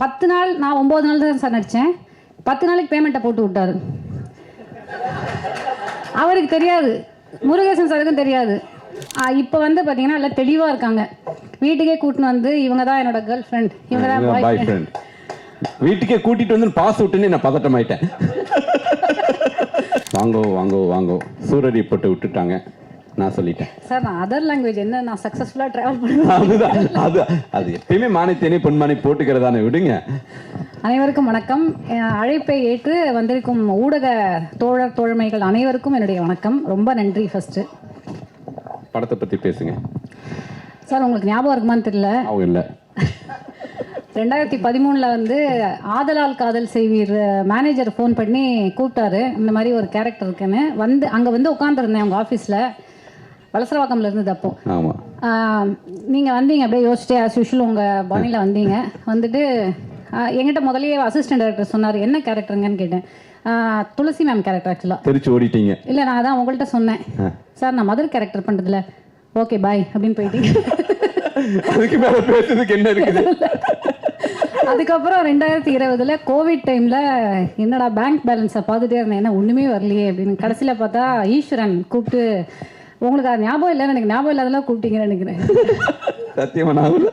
பத்து நாள் நான் ஒம்பது நாள் தான் சார் நடித்தேன் பத்து நாளைக்கு பேமெண்ட்டை போட்டு விட்டாரு. அவருக்கு தெரியாது. முருகேசன் சாருக்கும் தெரியாது. இப்போ வந்து பார்த்தீங்கன்னா எல்லாம் தெளிவாக இருக்காங்க. வீட்டுக்கே கூட்டின்னு வந்து இவங்க தான் என்னோட கேர்ள் ஃப்ரெண்ட் இவங்க தான் பாய் ஃப்ரெண்ட் வீட்டுக்கே கூட்டிட்டு வந்து பாஸ் விட்டுன்னு நான் பதட்டமாயிட்டேன். வாங்கோ வாங்கோ வாங்கோ. சூரரி போட்டு விட்டுட்டாங்க. நான் சொல்லிட்டேன். சார் நான் அதர் லாங்குவேஜ் என்ன? நான் சக்ஸஸ்ஃபுல்லாக ட்ராவல் பண்ணுவேன் அதுதான் அது அது எப்பயுமே மானித்தேனே பொன்மானி போட்டுக்கிறதானே விடுங்க. அனைவருக்கும் வணக்கம். அழைப்பை ஏற்று வந்திருக்கும் ஊடக தோழர் தோழமைகள் அனைவருக்கும் என்னுடைய வணக்கம். ரொம்ப நன்றி ஃபர்ஸ்ட் படத்தை பத்தி பேசுங்க. சார் உங்களுக்கு ஞாபகம் இருக்குமான்னு தெரியல. அவங்க இல்லை. ரெண்டாயிரத்தி பதிமூணில் வந்து ஆதலால் காதல் செய்வீர் மேனேஜர் ஃபோன் பண்ணி கூப்பிட்டாரு. இந்த மாதிரி ஒரு கேரக்டர் இருக்குன்னு. வந்து அங்கே வந்து உட்காந்துருந்தேன் அவங்க ஆஃபீஸில் வலசரவாக்கம்ல இருந்தது அப்போ ஆமா. நீங்கள் வந்தீங்க அப்படியே யோசிச்சிட்டே ஆஸ் யூஷுவல் உங்கள் பாணியில் வந்தீங்க. வந்துட்டு என்கிட்ட முதல்லயே அசிஸ்டன்ட் டைரக்டர் சொன்னார் என்ன கேரக்டருங்கன்னு கேட்டேன். துளசி மேம் கேரக்டர் ஆக்சுவலாக தெரிச்சு ஓடிட்டீங்க. இல்லை நான் அதான் உங்கள்கிட்ட சொன்னேன். சார் நான் மதர் கேரக்டர் பண்ணுறதில்ல ஓகே பாய் அப்படின்னு போயிட்டீங்க. அதுக்கு மேல பேசுறதுக்கு என்ன இருக்குது? அதுக்கப்புறம் ரெண்டாயிரத்தி இருபதுல கோவிட் டைம்ல என்னடா பேங்க் பேலன்ஸை பார்த்துட்டே இருந்தேன். என்ன ஒண்ணுமே வரலையே அப்படின்னு கடைசியில பார்த்தா ஈஸ்வரன் கூப்பிட்டு உங்களுக்கு அது ஞாபகம் இல்லைன்னு எனக்கு ஞாபகம் இல்லாதெல்லாம் கூப்பிட்டீங்கன்னு நினைக்கிறேன். சத்தியமா நான் இல்ல.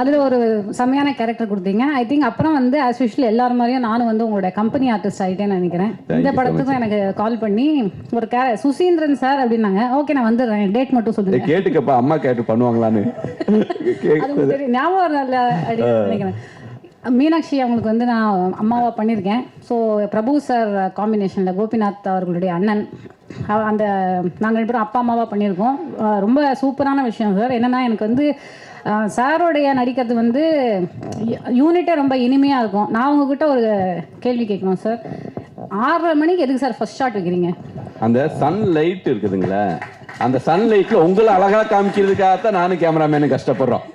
அதில் ஒரு செம்மையான கேரக்டர் கொடுத்தீங்க. ஐ திங்க் அப்புறம் வந்து ஆஸ் யூஷுவல் எல்லாரும் மாதிரியும் நானும் வந்து உங்களோட கம்பெனி ஆர்டிஸ்ட் ஆகிட்டேன்னு நினைக்கிறேன். இந்த படத்துக்கும் எனக்கு கால் பண்ணி ஒரு கே சுசீந்திரன் சார் அப்படின்னாங்க. ஓகே நான் வந்துடுறேன். டேட் மட்டும் சொல்லுங்க. கேட்டுக்கப்பா. அம்மா கேட்டு பண்ணுவாங்களான்னு. ஞாபகம் நினைக்கிறேன். மீனாட்சி அவங்களுக்கு வந்து நான் அம்மாவாக பண்ணியிருக்கேன். ஸோ பிரபு சார் காம்பினேஷனில் கோபிநாத் அவர்களுடைய அண்ணன். அந்த நாங்கள் ரெண்டு பேரும் அப்பா அம்மாவாக பண்ணியிருக்கோம். ரொம்ப சூப்பரான விஷயம் சார் என்னென்னா எனக்கு வந்து சாரோடைய நடிக்கிறது வந்து யூனிட்டே ரொம்ப இனிமையாக இருக்கும். நான் உங்ககிட்ட ஒரு கேள்வி கேட்கணும் சார் ஆறரை மணிக்கு எதுக்கு சார் ஃபர்ஸ்ட் ஷாட் வைக்கிறீங்க? அந்த சன் லைட் இருக்குதுங்களே. அந்த சன் லைட்ல உங்களை அழகா காமிக்கிறதுக்காகத்தான் நானும் கேமராமேனு கஷ்டப்படுறோம்.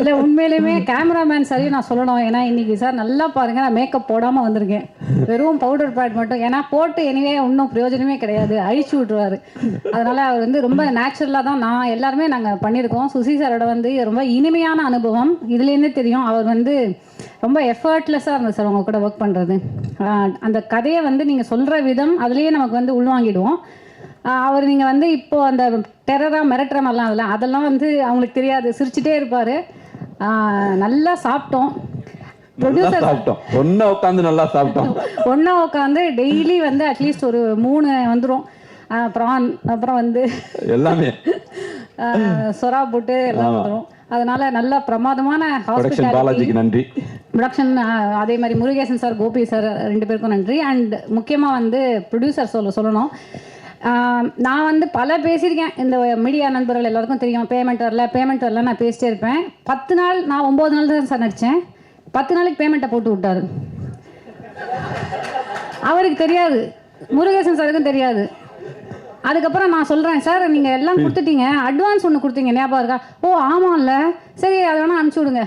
இல்லை உண்மையிலுமே கேமராமேன் சரி நான் சொல்லணும். ஏன்னா இன்னைக்கு சார் நல்லா பாருங்க நான் மேக்கப் போடாமல் வந்திருக்கேன். வெறும் பவுடர் பேட் மட்டும். ஏன்னா போட்டு எனிவே ஒன்றும் பிரயோஜனமே கிடையாது. அழிச்சு விட்ருவாரு அதனால அவர் வந்து ரொம்ப நேச்சுரலாக தான் நான் எல்லாருமே நாங்கள் பண்ணியிருக்கோம். சுசி சாரோட வந்து ரொம்ப இனிமையான அனுபவம். இதுலேருந்தே தெரியும். அவர் வந்து ரொம்ப எஃபர்ட்லெஸ்ஸாக இருந்தது சார் உங்கள் கூட ஒர்க் பண்ணுறது அந்த கதையை வந்து நீங்கள் சொல்கிற விதம் அதுலேயே நமக்கு வந்து உள்வாங்கிடுவோம். அவர் நீங்கள் வந்து இப்போது அந்த டெரராக மிரட்டுற மாதிரிலாம் அதெல்லாம் அதெல்லாம் வந்து அவங்களுக்கு தெரியாது. சிரிச்சுட்டே இருப்பார். நல்லா சாப்பிட்டோம். சாப்பிட்டோம். ஒன்னா உட்காந்து நல்லா சாப்பிட்டோம். ஒன்றா உட்காந்து டெய்லி வந்து அட்லீஸ்ட் ஒரு மூணு வந்துடும் ப்ரான் அப்புறம் வந்து எல்லாமே. சொரா போட்டு எல்லாம் வந்துடும் அதனால நல்ல பிரமாதமான பாலாஜிக்கு நன்றி. ப்ரொடக்ஷன் அதே மாதிரி முருகேசன் சார் கோபி சார் ரெண்டு பேருக்கும் நன்றி. அண்ட் முக்கியமாக வந்து ப்ரொடியூசர் சொல்ல சொல்லணும். நான் வந்து பல பேசியிருக்கேன். இந்த மீடியா நண்பர்கள் எல்லாருக்கும் தெரியும். பேமெண்ட் வரல பேமெண்ட் வரல நான் பேசிட்டே இருப்பேன். பத்து நாள் நான் ஒம்பது நாள் தான் சார் நடித்தேன். பத்து நாளைக்கு பேமெண்ட்டை போட்டு விட்டாரு. அவருக்கு தெரியாது. முருகேசன் சாருக்கும் தெரியாது. அதுக்கப்புறம் நான் சொல்கிறேன் சார் நீங்கள் எல்லாம் கொடுத்துட்டீங்க. அட்வான்ஸ் ஒன்று கொடுத்தீங்க ஞாபகம் இருக்கா? ஓ ஆமாம்ல. சரி அதை வேணால் அனுப்பிச்சி விடுங்க.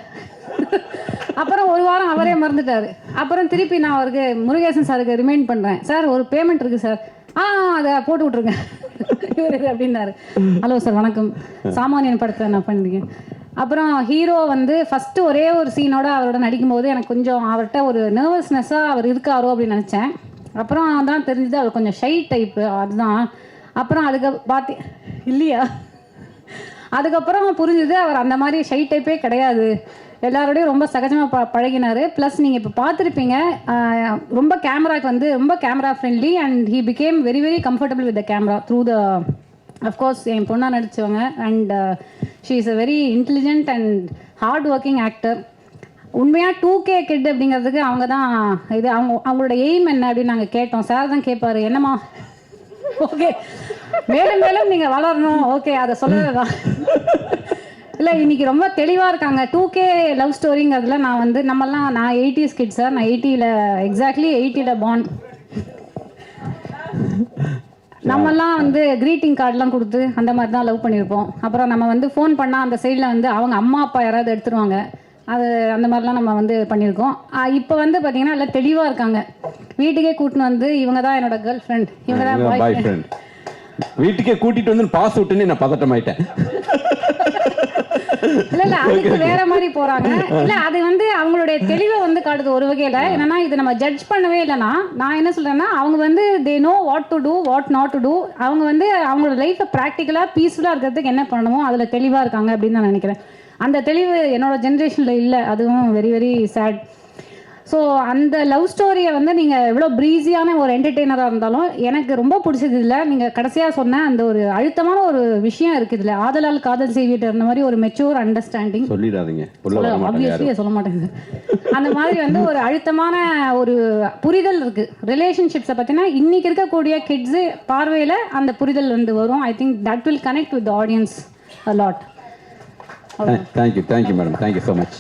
அப்புறம் ஒரு வாரம் அவரே மறந்துட்டாரு. அப்புறம் திருப்பி நான் அவருக்கு முருகேசன் சாருக்கு ரிமைண்ட் பண்ணுறேன் சார் ஒரு பேமெண்ட் இருக்குது சார். ஆ அதை போட்டு விட்ருங்க இவரு அப்படின்னாரு. ஹலோ சார் வணக்கம். சாமானியன் படத்தை நான் பண்ணிருக்கேன். அப்புறம் ஹீரோ வந்து ஃபஸ்ட்டு ஒரே ஒரு சீனோட அவரோட நடிக்கும்போது எனக்கு கொஞ்சம் அவர்கிட்ட ஒரு நர்வஸ்னஸ்ஸாக அவர் இருக்காரோ அப்படின்னு நினச்சேன். அப்புறம் தான் தெரிஞ்சது அவர் கொஞ்சம் ஷை டைப்பு அதுதான். அப்புறம் அதுக்கு பார்த்து இல்லையா? அதுக்கப்புறம் புரிஞ்சுது அவர் அந்த மாதிரி ஷை டைப்பே கிடையாது. எல்லாரோடையும் ரொம்ப சகஜமாக ப பழகினார். ப்ளஸ் நீங்கள் இப்போ பார்த்துருப்பீங்க ரொம்ப கேமராக்கு வந்து ரொம்ப camera friendly and he became very very comfortable with the camera through the of course என் பொண்ணாக நடித்தவங்க and she is a very intelligent and hard working actor உண்மையாக டூ கே கிட் அப்படிங்கிறதுக்கு அவங்க தான் இது அவங்க அவங்களோட எய்ம் என்ன அப்படின்னு நாங்கள் கேட்டோம். சார் தான் கேட்பாரு என்னம்மா? ஓகே மேலும் மேலும் நீங்கள் வளரணும். ஓகே அதை சொல்லதான் இல்லை இன்னைக்கு ரொம்ப தெளிவாக இருக்காங்க. டூ கே லவ் ஸ்டோரிங்கிறதுல நான் வந்து நம்மலாம் நான் எயிட்டிஸ் கிட் சார் நான் எயிட்டியில் எக்ஸாக்ட்லி எயிட்டியில் பான் நம்மலாம் வந்து க்ரீட்டிங் கார்டெலாம் கொடுத்து அந்த மாதிரி தான் லவ் பண்ணியிருப்போம். அப்புறம் நம்ம வந்து ஃபோன் பண்ணால் அந்த சைடில் வந்து அவங்க அம்மா அப்பா யாராவது எடுத்துருவாங்க. அது அந்த மாதிரிலாம் நம்ம வந்து பண்ணியிருக்கோம். இப்போ வந்து பார்த்தீங்கன்னா எல்லாம் தெளிவாக இருக்காங்க. வீட்டுக்கே கூட்டின்னு வந்து இவங்க தான் என்னோட கேர்ள் ஃப்ரெண்ட் இவங்க தான் பாய் ஃப்ரெண்ட் வீட்டுக்கே கூட்டிட்டு வந்து பாஸ் விட்டுன்னு நான் பதட்டமாயிட்டேன். இல்ல இல்ல அதுக்கு வேற மாதிரி போறாங்க. இல்ல அது வந்து அவங்களுடைய தெளிவை வந்து காட்டுது ஒரு வகையில. என்னன்னா இது நம்ம ஜட்ஜ் பண்ணவே இல்லைன்னா நான் என்ன சொல்றேன்னா அவங்க வந்து they know what to do what not to do அவங்க வந்து அவங்களோட லைஃப்பை ப்ராக்டிக்கலா பீஸ்ஃபுல்லா இருக்கிறதுக்கு என்ன பண்ணணுமோ அதுல தெளிவா இருக்காங்க அப்படின்னு நான் நினைக்கிறேன். அந்த தெளிவு என்னோட ஜென்ரேஷன்ல இல்லை. அதுவும் வெரி வெரி சேட் ஸோ அந்த லவ் ஸ்டோரியை வந்து நீங்கள் எவ்வளோ ப்ரீஸியான ஒரு என்டர்டெய்னராக இருந்தாலும் எனக்கு ரொம்ப பிடிச்சது இல்லை நீங்கள் கடைசியாக சொன்ன அந்த ஒரு அழுத்தமான ஒரு விஷயம் இருக்குது இதில். ஆதலால் காதல் செய்விட்டு இருந்த மாதிரி ஒரு மெச்சூர் அண்டர்ஸ்டாண்டிங் சொல்லிடாதீங்க. ஆப்வியஸ்லி சொல்ல மாட்டேங்குது அந்த மாதிரி வந்து ஒரு அழுத்தமான ஒரு புரிதல் இருக்கு. ரிலேஷன்ஷிப்ஸை பற்றினா இன்னைக்கு இருக்கக்கூடிய கிட்ஸு பார்வையில் அந்த புரிதல் வந்து வரும். I think that will connect with audience a lot thank you thank you madam thank you so much